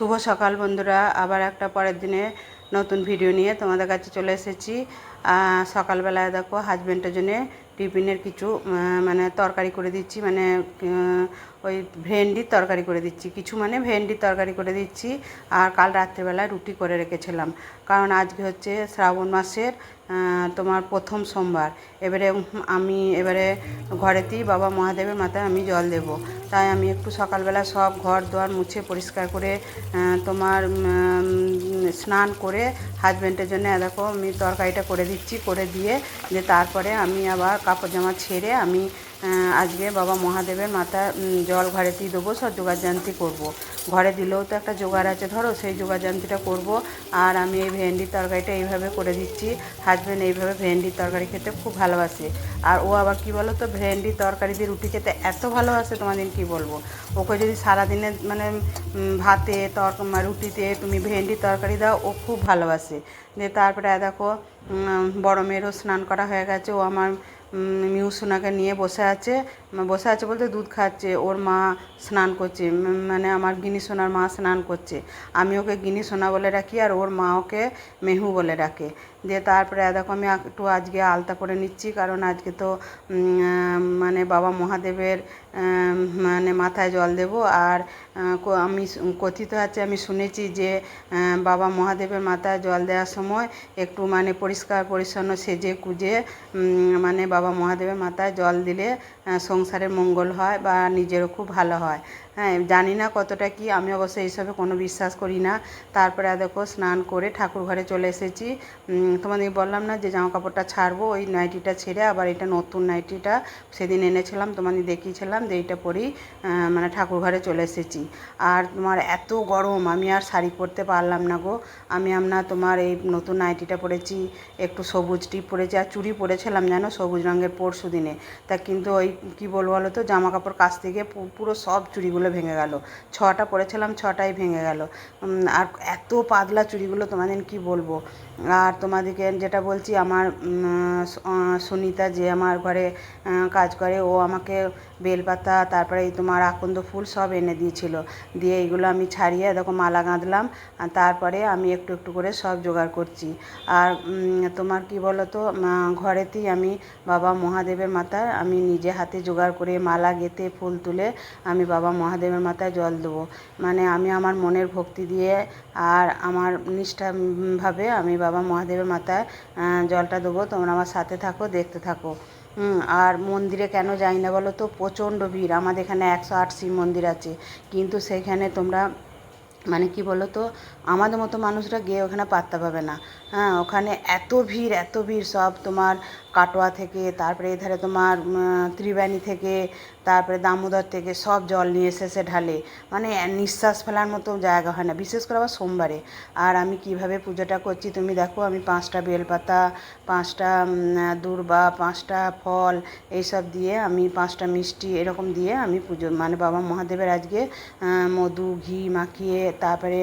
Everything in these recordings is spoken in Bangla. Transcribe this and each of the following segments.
শুভ সকাল বন্ধুরা, আবার একটা পরের দিনে নতুন ভিডিও নিয়ে তোমাদের কাছে চলে এসেছি। সকালবেলায় দেখো হাজব্যান্ডের জন্য টিফিনের কিছু মানে তরকারি করে দিচ্ছি মানে ওই ভেন্ডির তরকারি করে দিচ্ছি। কিছু মানে ভেন্ডির তরকারি করে দিচ্ছি আর কাল রাত্রেবেলায় রুটি করে রেখেছিলাম। কারণ আজকে হচ্ছে শ্রাবণ মাসের তোমার প্রথম সোমবার। এবারে আমি এবারে ঘরেতেই বাবা মহাদেবের মাথায় আমি জল দেব। তাই আমি একটু সকালবেলা সব ঘর দোয়ার মুছে পরিষ্কার করে তোমার স্নান করে হাজব্যান্ডের জন্য দেখো আমি তরকারিটা করে দিচ্ছি, করে দিয়ে যে তারপরে আমি আবার কাপড় জামা ছেড়ে আমি আজকে বাবা মহাদেবের উম, জল ঘরেতেই দেবো সব জোগাড়যান্তি করব। ঘরে দিলেও তো একটা জোগাড় আছে ধরো সেই জোগাড়যান্তিটা করব। আর আমি এই ভেন্ডির তরকারিটা এইভাবে করে দিচ্ছি। হাজব্যান্ড এইভাবে ভেন্ডির তরকারি খেতে খুব ভালোবাসে। আর ও আবার কি বলো তো ভেন্ডির তরকারি দিয়ে রুটি খেতে এত ভালোবাসে তোমাদের কি বলব? ওকে যদি সারাদিনে মানে ভাতে তর রুটিতে তুমি ভেন্ডির তরকারি দাও ও খুব ভালোবাসে। যে তারপরে দেখো বড় মেয়েরও স্নান করা হয়ে গেছে। ও আমার মিউ সোনাকে নিয়ে বসে আছে বসে আছে বলতে দুধ খাচ্ছে, ওর মা স্নান করছে মানে আমার গিনি সোনার মা স্নান করছে। আমি ওকে গিনি সোনা বলে রাখি আর ওর মা ওকে মেহু বলে ডাকে দিয়ে তারপরে দেখো আমি একটু আজকে আলতা করে নিচ্ছি কারণ আজকে তো মানে বাবা মহাদেবের মানে মাথায় জল দেব। আর আমি কথিত আছে আমি শুনেছি যে বাবা মহাদেবের মাথায় জল দেওয়ার সময় একটু মানে পরিষ্কার পরিচ্ছন্ন সেজে কুজে মানে বাবা মহাদেবের মাথায় জল দিলে আহ, সংসারে মঙ্গল হয় বা নিজেরও খুব ভালো হয়। হ্যাঁ জানি না কতটা কি, আমি অবশ্য এইসবে কোনো বিশ্বাস করি না। তারপরে দেখো, স্নান করে ঠাকুর ঘরে চলে এসেছি। তোমাদের বললাম না যে জামা কাপড়টা ছাড়বো, ওই নাইটিটা ছেড়ে আবার এটা নতুন নাইটিটা সেদিন এনেছিলাম, তোমাদের দেখিয়েছিলাম যে এইটা পরেই মানে ঠাকুর ঘরে চলে এসেছি। আর তোমার এত গরম, আমি আর শাড়ি পরতে পারলাম না গো। আমি আমরা তোমার এই নতুন নাইটিটা পরেছি, একটু সবুজ টিপ পরেছি, আর চুড়ি পরেছিলাম জানো, সবুজ রঙের পরশু দিনে তা কিন্তু ওই, কী বলব বলো তো জামা কাপড় কাছ থেকে পুরো সব চুড়িগুলো ভেঙে গেল। ছটা পরেছিলাম ছটাই ভেঙে গেল। আর এত পাতলা চুড়িগুলো তোমাদের কি বলব? আর তোমাদেরকে যেটা বলছি, আমার সুনিতা যে আমার ঘরে কাজ করে, ও আমাকে বেলপাতা, তারপরে এই তোমার আকন্দ ফুল সব এনে দিয়েছিল। দিয়ে এইগুলো আমি ছাড়িয়ে দেখো মালা গাঁথলাম আর তারপরে আমি একটু একটু করে সব জোগাড় করছি। আর তোমার কি বলো তো ঘরেতেই আমি বাবা মহাদেবের মাথায়, আমি নিজে হাতে জোগাড় করে মালা গেঁথে ফুল তুলে আমি বাবা মহাদেবের মাথায় জল দেবো। মানে আমি আমার মনের ভক্তি দিয়ে আর আমার নিষ্ঠাভাবে আমি বাবা মহাদেবের মাথায় জলটা দেবো, তোমরা আমার সাথে থাকো, দেখতে থাকো। আর মন্দিরে কেন যাই না বলো তো? প্রচণ্ড ভিড়। আমাদের এখানে একশো আট শিব মন্দির আছে। কিন্তু সেখানে তোমরা মানে কি বলো তো? আমাদের মতো মানুষরা গিয়ে ওখানে পাত্তা পাবে না। হ্যাঁ ওখানে এত ভিড় এত ভিড়, সব তোমার কাটোয়া থেকে, তারপরে এধারে তোমার ত্রিবেণী থেকে, তারপরে দামোদর থেকে সব জল নিয়ে এসে ঢালে। মানে নিঃশ্বাস ফেলার মতো জায়গা হয় না, বিশেষ করে আবার সোমবারে। আর আমি কীভাবে পুজোটা করছি, তুমি দেখো, আমি পাঁচটা বেলপাতা, পাঁচটা দূর্বা, পাঁচটা ফল, এইসব দিয়ে আমি পাঁচটা মিষ্টি এরকম দিয়ে আমি পুজো মানে বাবা মহাদেবের আজকে মধু, ঘি মাখিয়ে, তারপরে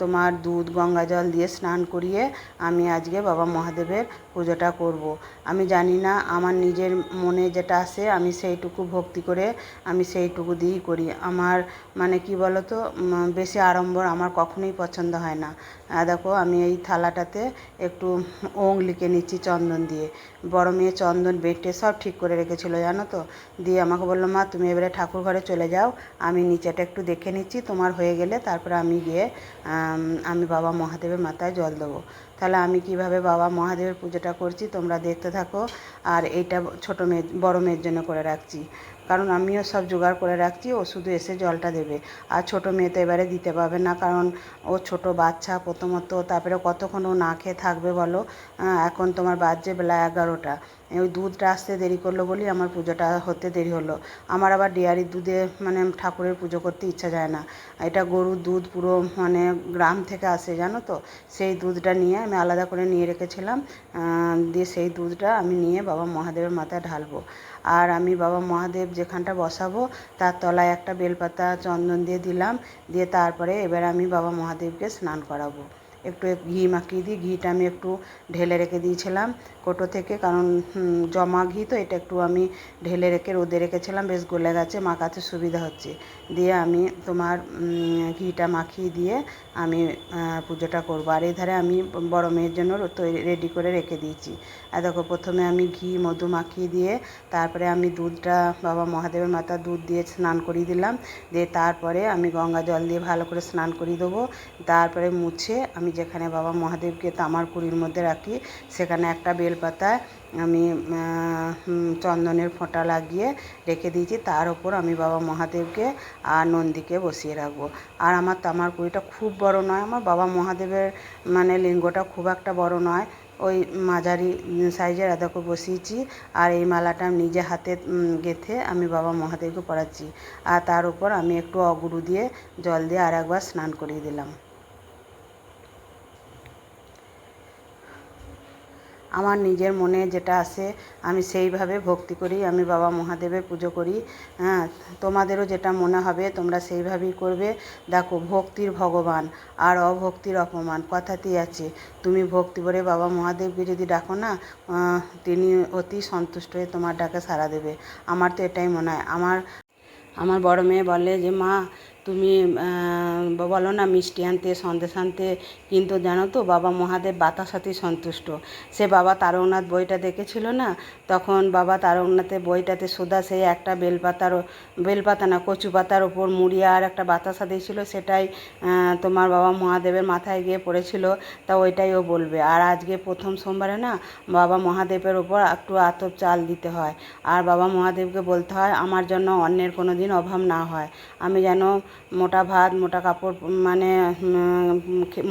তোমার দুধ, গঙ্গা জল দিয়ে স্নান করিয়ে আমি আজকে বাবা মহাদেবের পুজোটা করব। আমি জানি না, আমার নিজের মনে যেটা আসে আমি সেইটুকু ভক্তি করে আমি সেইটুকু দিয়েই করি। আমার মানে কি বলো তো বেশি আড়ম্বর আমার কখনোই পছন্দ হয় না। দেখো, আমি এই থালাটাতে একটু ওং লিখে নিচ্ছি চন্দন দিয়ে। বড় মেয়ে চন্দন বেটে সব ঠিক করে রেখেছিল, জানো তো? দিয়ে আমাকে বলল, মা, তুমি এবারে ঠাকুর ঘরে চলে যাও, আমি নিচেটা একটু দেখে নিচ্ছি, তোমার হয়ে গেলে তারপরে আমি গিয়ে আমি বাবা মহাদেবের মাথায় জল দেবো। তাহলে আমি কীভাবে বাবা মহাদেবের পুজোটা করছি তোমরা দেখতে থাকো। আর এইটা ছোট মেয়ে, বড় মেয়ের জন্য করে রাখছি। কারণ আমিও সব জোগাড় করে রাখছি, ও শুধু এসে জলটা দেবে। আর ছোটো মেয়ে তো এবারে দিতে পারবে না, কারণ ও ছোট বাচ্চা প্রথমত, তারপরে কতক্ষণ ও না খেয়ে থাকবে বলো? এখন তোমার বাজছে বেলা এগারোটা। ওই দুধটা আসতে দেরি করল বলেই আমার পুজোটা হতে দেরি হলো। আমার আবার ডেয়ারির দুধে মানে ঠাকুরের পুজো করতে ইচ্ছা যায় না। এটা গরুর দুধ পুরো মানে গ্রাম থেকে আসে, জানো তো? সেই দুধটা নিয়ে আমি আলাদা করে নিয়ে রেখেছিলাম। দিয়ে সেই দুধটা আমি নিয়ে বাবা মহাদেবের মাথায় ঢালবো। আর আমি বাবা মহাদেব যেখানটা বসাবো, তার তলায় একটা বেলপাতা চন্দন দিয়ে দিলাম, দিয়ে তারপরে এবার আমি বাবা মহাদেবকে স্নান করাবো। একটু ঘি মাখিয়ে দিই, ঘিটা আমি একটু ঢেলে রেখে দিয়েছিলাম কোটো থেকে, কারণ জমা ঘি তো, এটা একটু আমি ঢেলে রেখে রোদে রেখেছিলাম, বেশ গলে গেছে, মাখাতে সুবিধা হচ্ছে। দিয়ে আমি তোমার ঘিটা মাখিয়ে দিয়ে আমি পুজোটা করব। আর এই ধারে আমি বড় মেয়ের জন্য তৈরি, রেডি করে রেখে দিয়েছি। আর দেখো প্রথমে আমি ঘি, মধু মাখিয়ে দিয়ে তারপরে আমি দুধটা, বাবা মহাদেবের মাথা দুধ দিয়ে স্নান করিয়ে দিলাম। দিয়ে তারপরে আমি গঙ্গা জল দিয়ে ভালো করে স্নান করিয়ে দেবো। তারপরে মুছে আমি যেখানে বাবা মহাদেবকে তামার কুড়ির মধ্যে রাখি, সেখানে একটা বেলপাতায় আমি চন্দনের ফোঁটা লাগিয়ে রেখে দিয়েছি। তার ওপর আমি বাবা মহাদেবকে আর নন্দীকে বসিয়ে রাখব। আর আমার তামার কুড়িটা খুব বড় নয়, আমার বাবা মহাদেবের মানে লিঙ্গটা খুব একটা বড় নয়। ওই মাঝারি সাইজের এদাকে বসিয়েছি আর এই মালাটা আমি নিজে হাতে গেথে আমি বাবা মহাদেবকে পড়াচ্ছি আর তার উপর আমি একটু অগুরু দিয়ে জল দিয়ে আর একবার স্নান করিয়ে দিলাম। আমার নিজের মনে যেটা আসে আমি সেইভাবে ভক্তি করি, আমি বাবা মহাদেবের পুজো করি। হ্যাঁ তোমাদেরও যেটা মনে হবে, তোমরা সেইভাবেই করবে। দেখো, ভক্তির ভগবান আর অভক্তির অপমান কথাতেই আছে। তুমি ভক্তি করে বাবা মহাদেবকে যদি ডাকো না তিনি অতি সন্তুষ্ট হয়ে তোমার ডাকে সাড়া দেবে। আমার তো এটাই মনে হয়। আমার আমার বড় মেয়ে বলে যে, মা তুমি বলো না মিষ্টি আনতে, সন্দেশ আনতে, কিন্তু জানো তো বাবা মহাদেব বাতাসাতেই সন্তুষ্ট। সে বাবা তারকনাথ বইটা দেখেছিল না? তখন বাবা তারকনাথের বইটাতে সুদা সেই একটা বেলপাতার, বেলপাতা না, কচু পাতার ওপর মুড়িয়ে আর একটা বাতাসা দিয়েছিল সেটাই তোমার বাবা মহাদেবের মাথায় গিয়ে পড়েছিল, তা ওইটাই ও বলবে। আর আজকে প্রথম সোমবারে না বাবা মহাদেবের ওপর একটু আতপ চাল দিতে হয়। আর বাবা মহাদেবকে বলতে হয়, আমার জন্য অন্যের কোনো দিন অভাব না হয়। আমি যেন মোটা ভাত, মোটা কাপড় মানে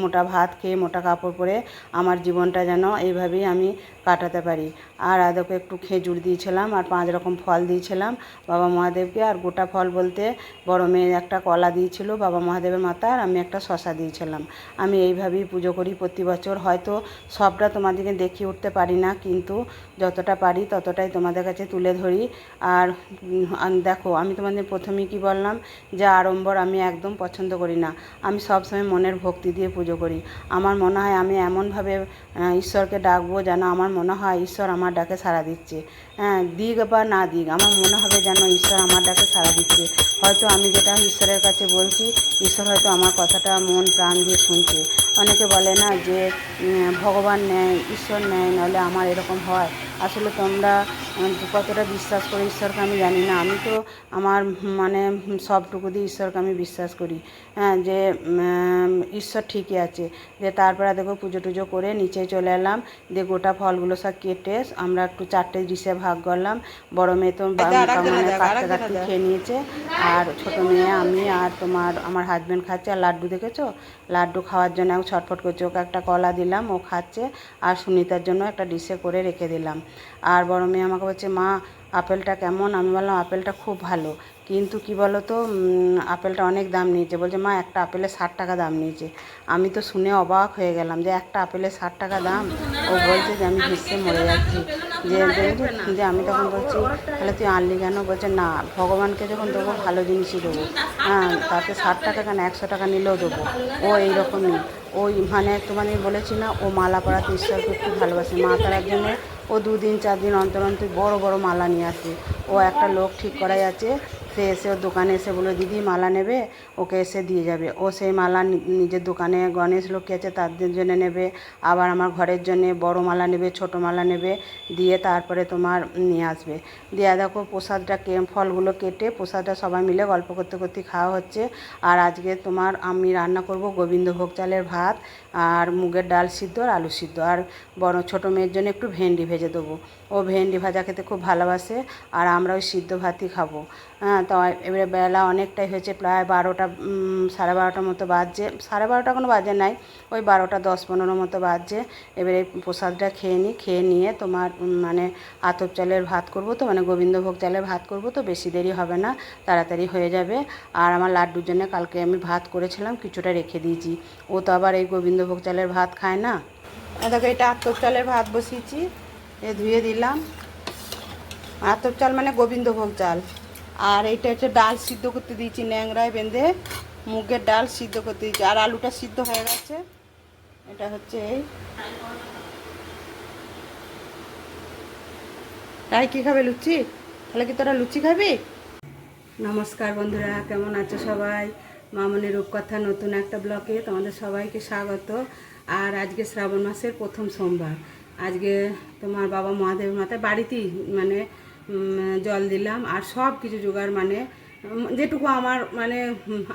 মোটা ভাত খেয়ে মোটা কাপড় পরে আমার জীবনটা যেন এইভাবেই আমি কাটাতে পারি। আর আদকে একটু খেজুর দিয়েছিলাম আর পাঁচ রকম ফল দিয়েছিলাম বাবা মহাদেবকে। আর গোটা ফল বলতে বড় মেয়ে একটা কলা দিয়েছিল বাবা মহাদেবের মাথা আর আমি একটা শশা দিয়েছিলাম। আমি এইভাবেই পুজো করি প্রতি বছর। হয়তো সবটা তোমাদেরকে দেখিয়ে উঠতে পারি না, কিন্তু যতটা পারি ততটাই তোমাদের কাছে তুলে ধরি। আর দেখো আমি তোমাদের প্রথমেই কি বললাম যে আড়ম্বর আমি একদম পছন্দ করি না। আমি সবসময় মনের ভক্তি দিয়ে পুজো করি। আমার মনে হয় আমি এমনভাবে ঈশ্বরকে ডাকবো যেন আমার মনে হয় ঈশ্বর আমার ডাকে সাড়া দিচ্ছে। হ্যাঁ দিক বা না দিক, আমার মনে হবে যেন ঈশ্বর আমার ডাকে সাড়া দিচ্ছে। হয়তো আমি যেটা ঈশ্বরের কাছে বলছি, ঈশ্বর হয়তো আমার কথাটা মন, প্রাণ দিয়ে শুনছে। অনেকে বলে না যে ভগবান নেয়, ঈশ্বর নেয়, নাহলে আমার এরকম হয়। আসলে তোমরা কতটা বিশ্বাস করে ঈশ্বরকে আমি জানি না। আমি তো আমার মানে সবটুকু দিয়ে ঈশ্বরকে আমি বিশ্বাস করি। হ্যাঁ যে ঈশ্বর ঠিকই আছে। যে তারপরে দেখো পুজো টুজো করে নিচে চলে এলাম। দিয়ে গোটা ফলগুলো সব কেটে আমরা একটু চারটে ডিশে ভাগ করলাম। বড় মেয়ে তো মানে কাটতে কাটতে খেয়ে নিয়েছে। আর ছোট মেয়ে আমি আর তোমার আমার হাজব্যান্ড খাচ্ছে। আর লাড্ডু দেখেছ? লাড্ডু খাওয়ার জন্য ছটফট করছে। ওকে একটা কলা দিলাম ও খাচ্ছে। আর সুনিতার জন্য একটা ডিশে করে রেখে দিলাম। আর বড় মেয়ে আমাকে বলছে, মা, আপেলটা কেমন? আমি বললাম, আপেলটা খুব ভালো। কিন্তু কি বলো তো আপেলটা অনেক দাম নিয়েছে। বলছে, মা, একটা আপেলের ষাট টাকা দাম নিয়েছে। আমি তো শুনে অবাক হয়ে গেলাম যে একটা আপেলের ষাট টাকা দাম? ও বলছে যে, আমি ভেসে মরে যাচ্ছি। যে, যে- আমি তখন বলছি, তাহলে তুই আনলি কেন? বলছে, না, ভগবানকে যখন দেবো, ভালো জিনিসই দেবো। হ্যাঁ তাতে ষাট টাকা কেন, একশো টাকা নিলেও দেবো। ও এইরকমই। ওই মানে তোমাদের বলেছি না, ও মালা পরাতে ঈশ্বরকে খুব ভালোবাসে। মা তার একজনের ও দুদিন চার দিন অন্তর অন্তর বড় বড় মালা নিয়ে আসে। ও একটা লোক ঠিক করাই আছে। সে এসে ওর দোকানে এসে বলে দিদি মালা নেবে? ওকে এসে দিয়ে যাবে। ও সেই মালা নিজের দোকানে গণেশ লক্ষ্মী আছে, তার জন্য নেবে। আবার আমার ঘরের জন্য বড় মালা নেবে, ছোট মালা নেবে। দিয়ে তারপরে তোমার নিয়ে আসবে। দিয়ে দেখো প্রসাদটা কে, ফলগুলো কেটে প্রসাদটা সবাই মিলে গল্প করতে করতে খাওয়া হচ্ছে। আর আজকে তোমার আমি রান্না করব গোবিন্দভোগ চালের ভাত আর মুগের ডাল সিদ্ধ আর আলু সিদ্ধ। আর বড় ছোটো মেয়ের জন্য একটু ভেন্ডি ভেজে দেবো। ও ভেন্ডি ভাজা খেতে খুব ভালোবাসে আর আমরা ওই সিদ্ধ ভাতই খাব। হ্যাঁ তো এবারে বেলা অনেকটাই হয়েছে, প্রায় বারোটা সাড়ে বারোটার মতো বাজছে। সাড়ে বারোটা কোনো বাজে নাই, ওই বারোটা দশ পনেরো মতো বাজছে। এবারে প্রসাদটা খেয়ে নিই খেয়ে নিয়ে তোমার মানে আতপ চালের ভাত করব তো মানে গোবিন্দভোগ চালের ভাত করব তো, বেশি দেরি হবে না, তাড়াতাড়ি হয়ে যাবে। আর আমার লাড্ডুর জন্য কালকে আমি ভাত করেছিলাম, কিছুটা রেখে দিয়েছি। ও তো আবার এই গোবিন্দভোগ চালের ভাত খায় না। দেখো, এটা আতপ চালের ভাত বসিয়েছি, এ ধুয়ে দিলাম। আতপ চাল মানে গোবিন্দভোগ চাল। আর এইটা হচ্ছে ডাল সিদ্ধ করতে দিয়েছি, ন্যাংরায় বেঁধে মুগের ডাল সিদ্ধ করতে দিয়েছি। আর আলুটা সিদ্ধ হয়ে গেছে। এটা হচ্ছে এই। তাই কী খাবে লুচি? তাহলে কি তোরা লুচি খাবি? নমস্কার বন্ধুরা, কেমন আছো সবাই? মামনি রূপকথা, নতুন একটা ব্লকে তোমাদের সবাইকে স্বাগত। আর আজকে শ্রাবণ মাসের প্রথম সোমবার। আজকে তোমার বাবা মহাদেব মাথায় বাড়িতেই মানে জল দিলাম আর সব কিছু জোগাড় মানে যেটুকু আমার মানে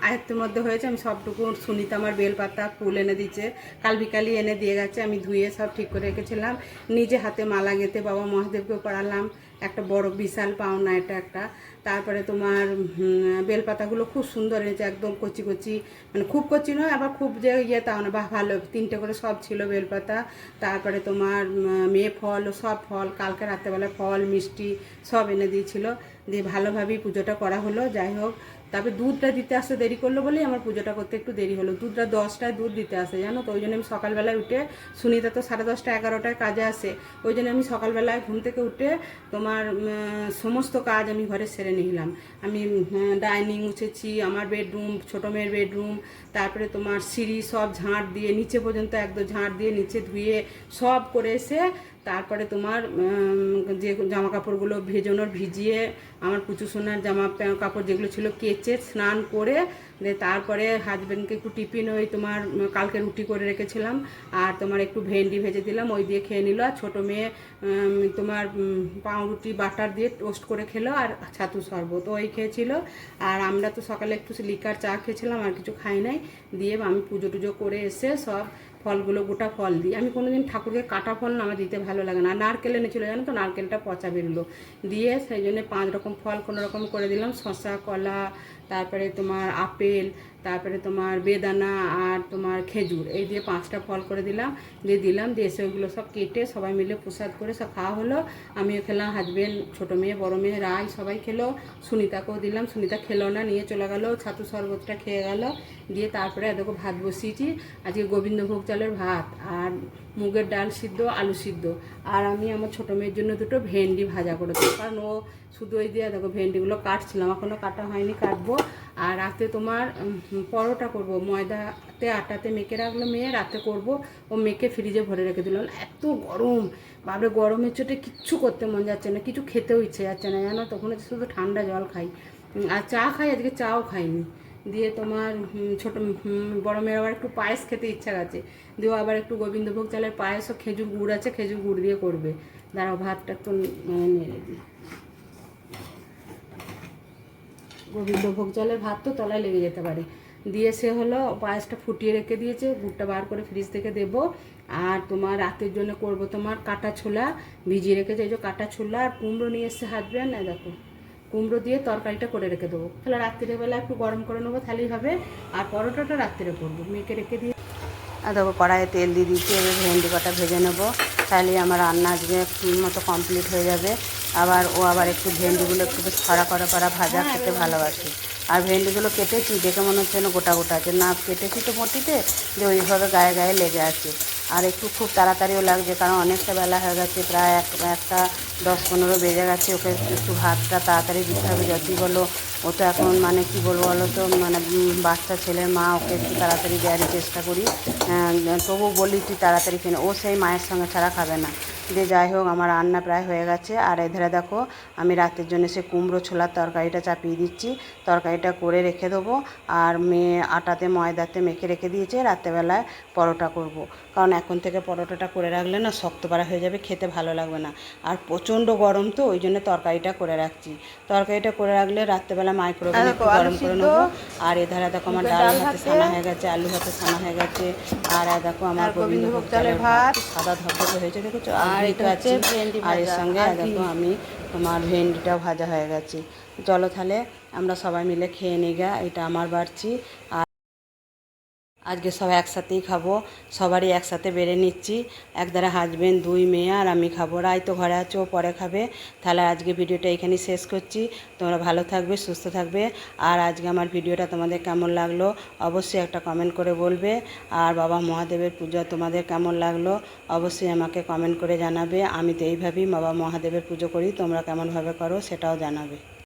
আয়ত্তের মধ্যে হয়েছে, আমি সবটুকু সুনিতা আমার বেলপাতা, ফুল এনে দিচ্ছে, কাল বিকালই এনে দিয়ে গেছে, আমি ধুয়ে সব ঠিক করে রেখেছিলাম, নিজে হাতে মালা গেঁথে বাবা মহাদেবকেও পড়ালাম, একটা বড় বিশাল পাওনা এটা একটা তারপরে তোমার বেলপাতাগুলো খুব সুন্দর হয়েছে একদম কচি কচি মানে খুব কচি নয়, আবার খুব যে ইয়ে তাও না বা ভালো, তিনটে করে সব ছিল বেলপাতা। তারপরে তোমার মেয়ে ফল, সব ফল, কালকে রাত্রেবেলা ফল, মিষ্টি সব এনে দিয়েছিল। দিয়ে ভালোভাবেই পুজোটা করা হলো, যাই হোক। তারপরে দুধটা দিতে আসতে দেরি করল বলেই আমার পুজোটা করতে একটু দেরি হলো। দুধটা দশটায় দুধ দিতে আসে, জানো তো? ওই জন্য আমি সকালবেলায় উঠে, সুনিতা তো সাড়ে দশটা এগারোটায় কাজে আসে, ওই জন্য আমি সকালবেলায় ঘুম থেকে উঠে তোমার সমস্ত কাজ আমি ঘরে সেরে নিলাম। আমি ডাইনিং উঠেছি, আমার বেডরুম, ছোটো মেয়ের বেডরুম, তারপরে তোমার সিঁড়ি সব ঝাঁট দিয়ে, নিচে পর্যন্ত একদম ঝাঁট দিয়ে নিচে ধুয়ে সব করে এসে তারপরে তোমার যে জামা কাপড়গুলো ভেজানোর ভিজিয়ে আমার কুচু সোনার জামা কাপড় যেগুলো ছিল কেচে স্নান করে তারপরে হাজব্যান্ডকে একটু টিফিন ওই তোমার, কালকে রুটি করে রেখেছিলাম, আর তোমার একটু ভেন্ডি ভেজে দিলাম, ওই দিয়ে খেয়ে নিল, আর ছোটো মেয়ে তোমার পাউরুটি, বাটার দিয়ে টোস্ট করে খেলো, আর ছাতু শরবত ওই খেয়েছিল, আর আমরা তো সকালে একটু লিকার চা খেয়েছিলাম, আর কিছু খাই নাই, দিয়ে আমি পুজো টুজো করে এসে সব ফলগুলো, গোটা ফল দিই। আমি কোনোদিন ঠাকুরকে কাটা ফল না আমার দিতে ভালো লাগে না। নারকেল নারকেল এনেছিলো, জানো তো? নারকেলটা পচা বেরোলো। দিয়ে সেই জন্য পাঁচ রকম ফল কোনো রকম করে দিলাম। শসা, কলা, তারপরে তোমার আপেল তারপরে তোমার বেদানা আর তোমার খেজুর, এই দিয়ে পাঁচটা ফল করে দিলাম, দিয়ে দিলাম, দিয়ে এসে ওইগুলো সব কেটে সবাই মিলে প্রসাদ করে সব খাওয়া হলো। আমিও খেলাম হাজবেন্ড ছোটো মেয়ে, বড়ো মেয়ে রায় সবাই খেলো। সুনিতাকেও দিলাম, সুনিতা খেলো না, নিয়ে চলে গেলো, ছাতু শরবতটা খেয়ে গেল। দিয়ে তারপরে দেখো ভাত বসিয়েছি, আজকে গোবিন্দভোগ চালের ভাত আর মুগের ডাল সিদ্ধ, আলু সিদ্ধ। আর আমি আমার ছোটো মেয়ের জন্য দুটো ভেন্ডি ভাজা করে দেবো কারণ ও শুধু ওই দিয়ে দেখো ভেন্ডিগুলো কাটছিলাম এখনও কাটা হয়নি, কাটবো। আর রাতে তোমার পরোটা করব। ময়দাতে, আটাতে মেখে রাখল মেয়ে, রাতে করব। ও মেখে ফ্রিজে ভরে রেখে দিল। এত গরম! বাবরে গরমের চোটে কিচ্ছু করতে মন যাচ্ছে না, কিছু খেতেও ইচ্ছে যাচ্ছে না, জানো? তখন শুধু ঠান্ডা জল খাই। আর চা খাই, আজকে চাও খাইনি। দিয়ে তোমার ছোট বড় মেয়ের আবার একটু পায়েস খেতে ইচ্ছা আছে। দিয়ে আবার একটু গোবিন্দভোগ চালের পায়েস ও খেজুর গুড় আছে, খেজুর গুড় দিয়ে করবে। দাঁড়াও, ভাতটা একটু নেড়ে দিই। গোবিন্দভোগ জলের ভাত তো তলায় লেগে যেতে পারে। দিয়ে সে হলো পায়েসটা ফুটিয়ে রেখে দিয়েছে, গুড়টা বার করে ফ্রিজ থেকে দেবো। আর তোমার রাতের জন্য করব তোমার কাটা ছোলা। ভিজিয়ে রেখেছে এই যে কাটা ছোলা আর কুমড়ো নিয়ে এসছে হাজব্যান্ড না দেখো। কুমড়ো দিয়ে তরকারিটা করে রেখে দেবো। তাহলে রাত্রির বেলা একটু গরম করে নেব, তাহলেই হবে। আর পরোটাটা রাত্রে করব। মেয়েকে রেখে দিয়ে আর দেখো কড়াইয়ে তেল দিয়ে দিচ্ছি এবার ভেন্ডি কটা ভেজে নেব। তাহলে আমার রান্না আজকে মতো কমপ্লিট হয়ে যাবে। আবার ও আবার একটু ভেন্ডিগুলো একটু বেশ খরা করা ভাজা খেতে ভালোবাসে। আর ভেন্ডিগুলো কেটেছি, দেখে মনে হচ্ছে না গোটা গোটা আছে। না, কেটেছি তো মটিতে যে ওইভাবে গায়ে গায়ে লেগে আছে। আর একটু খুব তাড়াতাড়িও লাগছে, কারণ অনেকটা বেলা হয়ে গেছে, প্রায় এক একটা দশ পনেরো বেজে গেছে, ওকে একটু ভাতটা তাড়াতাড়ি দিতে হবে। যতই বলো, ও তো এখন মানে কি বলব বলো তো মানে বাচ্চা ছেলের মা, ওকে একটু তাড়াতাড়ি দেওয়ারই চেষ্টা করি। তবু বলি, তুই তাড়াতাড়ি কিনে ও সেই মায়ের সঙ্গে ছাড়া খাবে না। দিয়ে যাই হোক, আমার রান্না প্রায় হয়ে গেছে। আর এধারে দেখো, আমি রাতের জন্য সে কুমড়ো ছোলার তরকারিটা চাপিয়ে দিচ্ছি। তরকারিটা করে রেখে দেবো। আর মেয়ে আটাতে, ময়দাতে মেখে রেখে দিয়েছে। রাত্রেবেলায় পরোটা করব। কারণ এখন থেকে পরোটাটা করে রাখলে না, শক্ত পাড়া হয়ে যাবে, খেতে ভালো লাগবে না। আর প্রচণ্ড গরম তো ওই জন্য তরকারিটা করে রাখছি। তরকারিটা করে রাখলে রাত্রেবেলা মাইক্রোওভেনে একটু গরম করে নেব। আর এধারে দেখো আমার ডাল ভাতে সানা হয়ে গেছে আলু ভাতে সানা হয়ে গেছে। আর দেখো আমার গোবিন্দভোগ চালের ভাত সাদা ধপধপে হয়েছে দেখেছ? আর এটা আছে আর এর সঙ্গে দেখো আমি তোমার ভেন্ডিটাও ভাজা হয়ে গেছে। চলো তাহলে আমরা সবাই মিলে খেয়ে নিই গা এটা আমার বাড়ছি আর আজকে সব একসাথেই খাব। সবারই একসাথে বেড়ে নিচ্ছি। একদারা হাজবেন্ড দুই মেয়ে আর আমি খাব। রাই তো ঘরে আছো পরে খাবে। তাহলে আজকে ভিডিওটা এখানেই শেষ করছি। তোমরা ভালো থাকবে, সুস্থ থাকবে। আর আজকে আমার ভিডিওটা তোমাদের কেমন লাগল অবশ্যই একটা কমেন্ট করে বলবে। আর বাবা মহাদেবের পূজা তোমাদের কেমন লাগল অবশ্যই আমাকে কমেন্ট করে জানাবে। আমি তো এইভাবেই বাবা মহাদেবের পুজো করি, তোমরা কেমনভাবে করো সেটাও জানাবে।